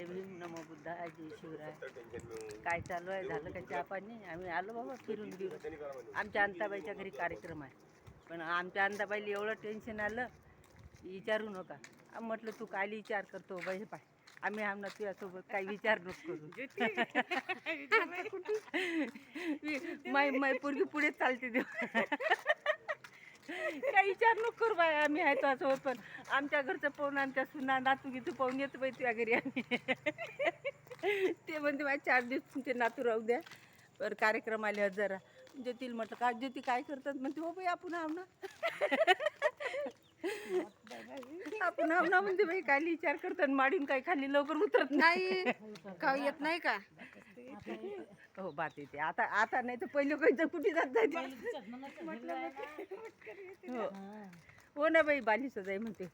जय भीम नमो बुद्धा जय शिवराय. काय चालू आहे? झालं का चहा पाणी? आम्ही आलो बाबा फिरून बिरून. आमच्या अंताबाईच्या घरी कार्यक्रम आहे. पण आमच्या अंताबाईला एवढं टेन्शन आलं विचारू नका. म्हटलं तू काय विचार करतो? बाई पाय. आम्ही आमना तुझ्यासोबत काही विचार नको करू. माय माय पोरगी पुढे चालते देव काही विचार नको करू बाय आम्ही आहे तुझ्यासोबत पण आमच्या घरचं पाहून आमच्या सुना नातू गीतू पाहून येतो बाई तुझ्या घरी आम्ही. ते म्हणते माझ्या चार दिवस तुमचे नातू राहू द्या. बरं कार्यक्रम आले जरा. ज्योतील म्हटलं का ज्योती काय करतात? म्हणते हो बाई आपण आव ना. आपण आव ना म्हणते बाई काय विचार करतात माडीन काय खाली लवकर उतरत नाही. का येत नाही का? हो बात येते. आता आता नाही तर पहिले काही कुठे जात जायचे. हो. हो ना बाई बालिश जाई म्हणते.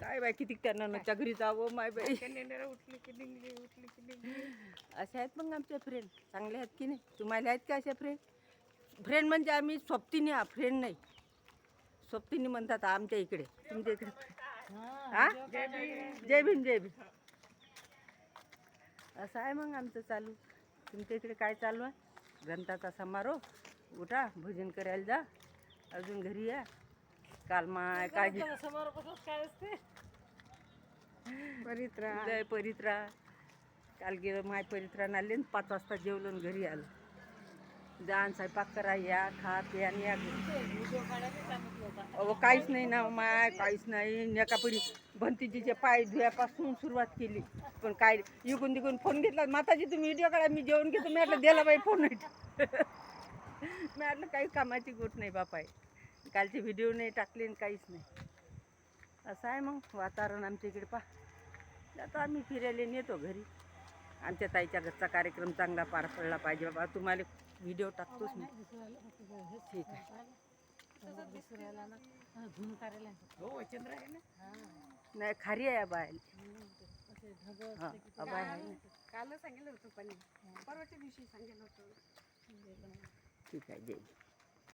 काय बाई किती त्यांना नच्या घरी जावं माय बाई. उठली की निघली उठली की निघली. असे आहेत मग आमचे फ्रेंड चांगले आहेत की नाही? तुम्हाला आहेत का असे फ्रेंड फ्रेंड म्हणजे आम्ही सोबतीने फ्रेंड नाही. सोबतीने म्हणतात आमच्या इकडे. तुमच्या इकडे. हा जय भीम जय भीम. असं आहे मग आमचं चालू. तुमच्या इकडे काय चालू आहे? ग्रंथाचा समारोह उठा भोजन करायला जा. अजून घरी या. काल माय काय परित्रा लय परित्रा काल गेलो माय परित्रा आले पाच वाजता जेवलो घरी आलो. जाण स्वयंपाक करा या खा प्या आणि या अहो काहीच नाही ना माय काहीच नाही. नकापुरी भंतीजीचे पाय धुयापासून सुरुवात केली. पण काय इकून तिकून फोन घेतला. माताजी तुम्ही व्हिडिओ काढा मी जेवण घेतो. मी म्हटलं दिला बाई फोन नाही. मी म्हटलं काही कामाची गोट नाही बापाय कालचे व्हिडिओ नाही टाकले आणि काहीच नाही. असं आहे मग वातावरण आमच्या इकडे पा आता आम्ही फिरायला नेतो घरी. आमच्या ताईच्या घरचा कार्यक्रम चांगला पार पडला पाहिजे बाबा. तुम्हाला व्हिडिओ टाकतोच मी. ठीक आहे नाही खारी आहे बाय हां अबाय आहे. ना काल सांगितलं होतं पण परवाच्या दिवशी सांगितलं होतं. ठीक आहे जय